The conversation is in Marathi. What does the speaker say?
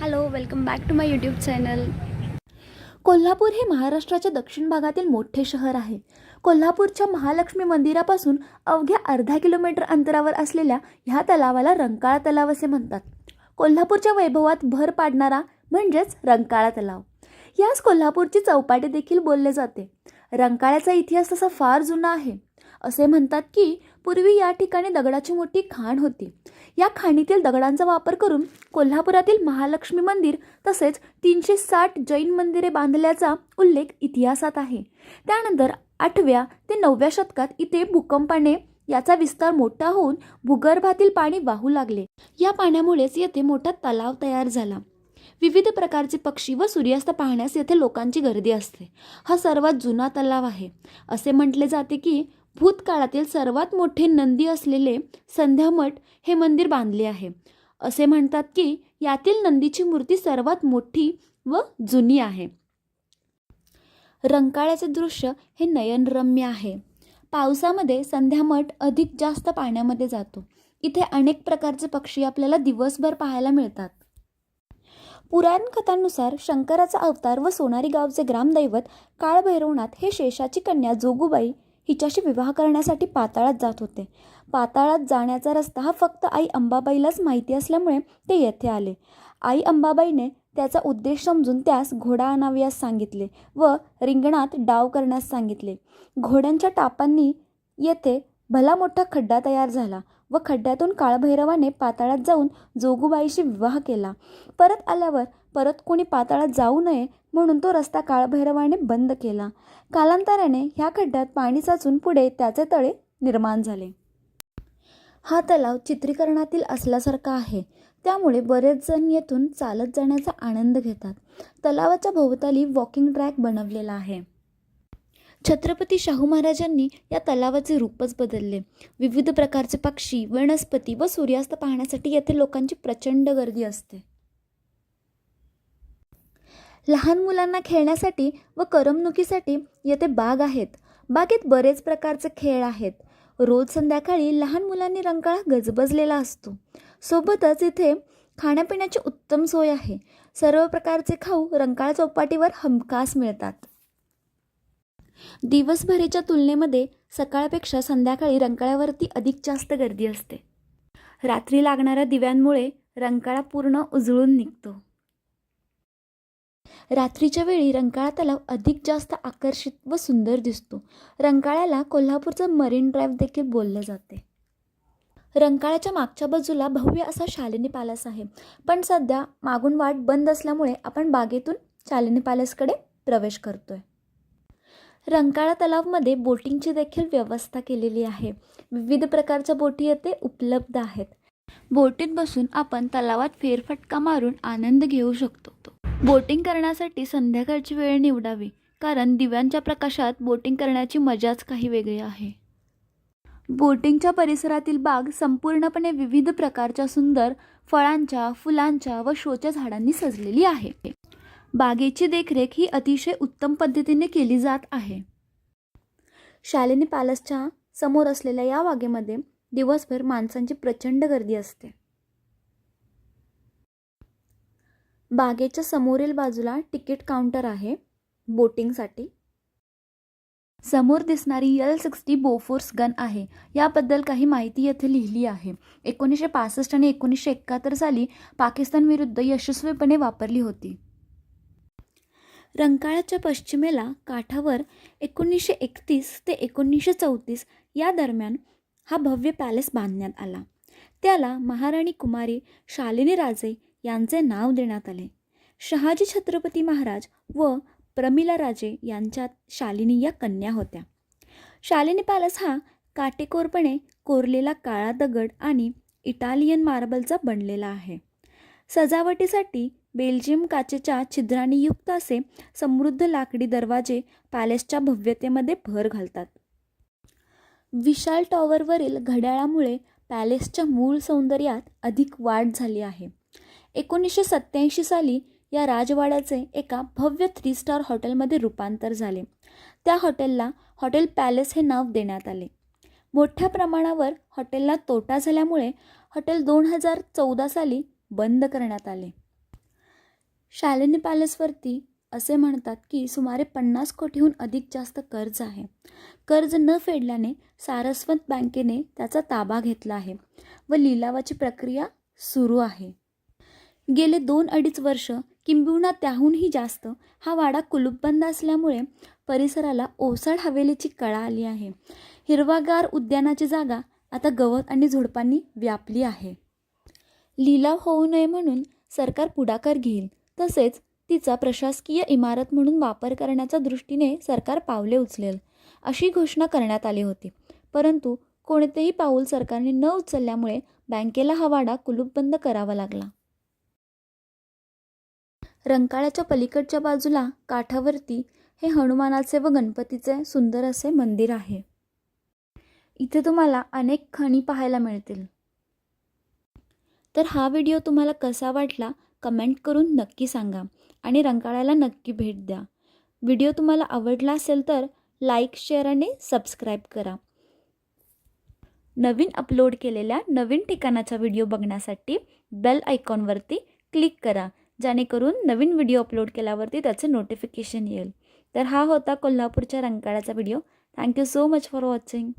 Hello welcome back to my YouTube channel Kolhapur हे महाराष्ट्राच्या दक्षिण भागातील मोठे शहर आहे. कोल्हापूरच्या महालक्ष्मी मंदिरापासून अवघ्या अर्धा किलोमीटर अंतरावर असलेल्या ह्या तलावाला रंकाळा तलाव असे म्हणतात. कोल्हापूरच्या वैभवात भर पाडणारा म्हणजेच रंकाळा तलाव. यास कोल्हापूरची चौपाटी देखील बोलले जाते. रंकाळ्याचा इतिहास तसा फार जुना आहे. असे म्हणतात की पूर्वी या ठिकाणी दगडाची मोठी खाण होती. या खाणीतील दगडांचा वापर करून कोल्हापुरातील महालक्ष्मी मंदिर तसेच तीनशे साठ जैन मंदिरे बांधल्याचा उल्लेख इतिहासात आहे. त्यानंतर आठव्या ते नवव्या शतकात इथे भूकंपाने याचा विस्तार मोठा होऊन भूगर्भातील पाणी वाहू लागले. या पाण्यामुळेच येथे मोठा तलाव तयार झाला. विविध प्रकारचे पक्षी व सूर्यास्त पाहण्यास येथे लोकांची गर्दी असते. हा सर्वात जुना तलाव आहे. असे म्हटले जाते की भूतकाळातील सर्वात मोठे नंदी असलेले संध्यामठ हे मंदिर बांधले आहे. असे म्हणतात की यातील नंदीची मूर्ती सर्वात मोठी व जुनी आहे. रंकाळ्याचे दृश्य हे नयनरम्य आहे. पावसामध्ये संध्यामठ अधिक जास्त पाण्यामध्ये जातो. इथे अनेक प्रकारचे पक्षी आपल्याला दिवसभर पाहायला मिळतात. पुराण कथांनुसार शंकराचा अवतार व सोनारी गावचे ग्रामदैवत काळभैरवनाथ हे शेषाची कन्या जोगुबाई हिच्याशी विवाह करण्यासाठी पाताळात जात होते. पाताळात जाण्याचा रस्ता हा फक्त आई अंबाबाईलाच माहिती असल्यामुळे ते येथे आले. आई अंबाबाईने त्याचा उद्देश समजून त्यास घोडा आणावयास सांगितले व रिंगणात डाव करण्यास सांगितले. घोड्यांच्या टापांनी येथे भला मोठा खड्डा तयार झाला व खड्ड्यातून काळभैरवाने पाताळात जाऊन जोगुबाईशी विवाह केला. परत आल्यावर परत कोणी पाताळात जाऊ नये म्हणून तो रस्ता काळभैरवाने बंद केला. कालांतराने ह्या खड्ड्यात पाणी साचून पुढे त्याचे तळे निर्माण झाले. हा तलाव चित्रीकरणातील असल्यासारखा आहे. त्यामुळे बरेच जण येथून चालत जाण्याचा आनंद घेतात. तलावाच्या भोवताली वॉकिंग ट्रॅक बनवलेला आहे. छत्रपती शाहू महाराजांनी या तलावाचे रूपच बदलले. विविध प्रकारचे पक्षी वनस्पती व सूर्यास्त पाहण्यासाठी येथे लोकांची प्रचंड गर्दी असते. लहान मुलांना खेळण्यासाठी व करमणुकीसाठी येथे बाग आहेत. बागेत बरेच प्रकारचे खेळ आहेत. रोज संध्याकाळी लहान मुलांनी रंकाळा गजबजलेला असतो. सोबतच इथे खाण्यापिण्याची उत्तम सोय आहे. सर्व प्रकारचे खाऊ रंकाळा चौपाटीवर हमखास मिळतात. दिवसभरीच्या तुलनेमध्ये सकाळपेक्षा संध्याकाळी रंकाळ्यावरती अधिक जास्त गर्दी असते. रात्री लागणाऱ्या दिव्यांमुळे रंकाळा पूर्ण उजळून निघतो. रात्रीच्या वेळी रंकाळा तलाव अधिक जास्त आकर्षित व सुंदर दिसतो. रंकाळ्याला कोल्हापूरचं मरीन ड्राईव्ह देखील बोलले जाते. रंकाळ्याच्या मागच्या बाजूला भव्य असा शालिनी पॅलेस आहे. पण सध्या मागून वाट बंद असल्यामुळे आपण बागेतून शालिनी पॅलेसकडे प्रवेश करतोय. रंकाळा तलावमध्ये बोटिंगची देखील व्यवस्था केलेली आहे. विविध प्रकारच्या बोटी येथे उपलब्ध आहेत. बोटीत बसून आपण तलावात फेरफटका मारून आनंद घेऊ शकतो. बोटिंग करण्यासाठी संध्याकाळची वेळ निवडावी कारण दिव्यांच्या प्रकाशात बोटिंग करण्याची मजाच काही वेगळी आहे. बोटिंगच्या परिसरातील बाग संपूर्णपणे विविध प्रकारच्या सुंदर फळांच्या फुलांच्या व शोच्या झाडांनी सजलेली आहे. बागेची देखरेख ही अतिशय उत्तम पद्धतीने केली जात आहे. शालिनी पॅलेसच्या समोर असलेल्या या बागेमध्ये दिवसभर माणसांची प्रचंड गर्दी असते. बागेच्या समोरील बाजूला तिकीट काउंटर आहे बोटिंगसाठी समोर दिसणारी यल सिक्स्टी बोफोर्स गन आहे. याबद्दल काही माहिती येथे लिहिली आहे. एकोणीसशे पासष्ट आणि एकोणीसशे एकाहत्तर साली पाकिस्तानविरुद्ध यशस्वीपणे वापरली होती. रंकाळ्याच्या पश्चिमेला काठावर एकोणीसशे एकतीस ते एकोणीसशे चौतीस या दरम्यान हा भव्य पॅलेस बांधण्यात आला. त्याला महाराणी कुमारी शालिनी राजे यांचे नाव देण्यात आले. शहाजी छत्रपती महाराज व प्रमिला राजे यांच्यात शालिनी या कन्या होत्या. शालिनी पॅलेस हा काटेकोरपणे कोरलेला काळा दगड आणि इटालियन मार्बलचा बनलेला आहे. सजावटीसाठी बेल्जियम काचेच्या छिद्रांनी युक्त असे समृद्ध लाकडी दरवाजे पॅलेसच्या भव्यतेमध्ये भर घालतात. विशाल टॉवरवरील घड्याळामुळे पॅलेसच्या मूळ सौंदर्यात अधिक वाढ झाली आहे. एकोणीसशे सत्त्याऐंशी साली या राजवाड्याचे एका भव्य थ्री स्टार हॉटेलमध्ये रूपांतर झाले. त्या हॉटेलला हॉटेल पॅलेस हे नाव देण्यात आले. मोठ्या प्रमाणावर हॉटेलला तोटा झाल्यामुळे हॉटेल दोन हजार चौदा साली बंद करण्यात आले. शालिनी पॅलेसवरती असे म्हणतात की सुमारे पन्नास कोटीहून अधिक जास्त कर्ज आहे. कर्ज न फेडल्याने सारस्वत बँकेने त्याचा ताबा घेतला आहे व लिलावाची प्रक्रिया सुरू आहे. गेले दोन अडीच वर्ष किंबहुना त्याहूनही जास्त हा वाडा कुलूपबंद असल्यामुळे परिसराला ओसाड हवेलीची कळा आली आहे. हिरवागार उद्यानाची जागा आता गवत आणि झुडपांनी व्यापली आहे. लिलाव होऊ नये म्हणून सरकार पुढाकार घेईल. तसेच तिचा प्रशासकीय इमारत म्हणून वापर करण्याच्या दृष्टीने सरकार पावले उचलेल अशी घोषणा करण्यात आली होती. परंतु कोणतेही पाऊल सरकारने न उचलल्यामुळे बँकेला हा वाडा कुलूपबंद करावा लागला. रंकाळ्याच्या पलीकडच्या बाजूला काठावरती हे हनुमानाचे व गणपतीचे सुंदर असे मंदिर आहे. इथे तुम्हाला अनेक खणी पाहायला मिळतील. तर हा व्हिडिओ तुम्हाला कसा वाटला कमेंट करून नक्की सांगा आणि रंकाळ्याला नक्की भेट द्या. व्हिडिओ तुम्हाला आवडला असेल तर लाईक शेअर आणि सबस्क्राईब करा. नवीन अपलोड केलेल्या नवीन ठिकाणाचा व्हिडिओ बघण्यासाठी बेल आयकॉनवरती क्लिक करा. जेणेकरून नवीन व्हिडिओ अपलोड केल्यावरती त्याचे नोटिफिकेशन येईल. तर हा होता कोल्हापूरच्या रंकाळ्याचा video. Thank you so much for watching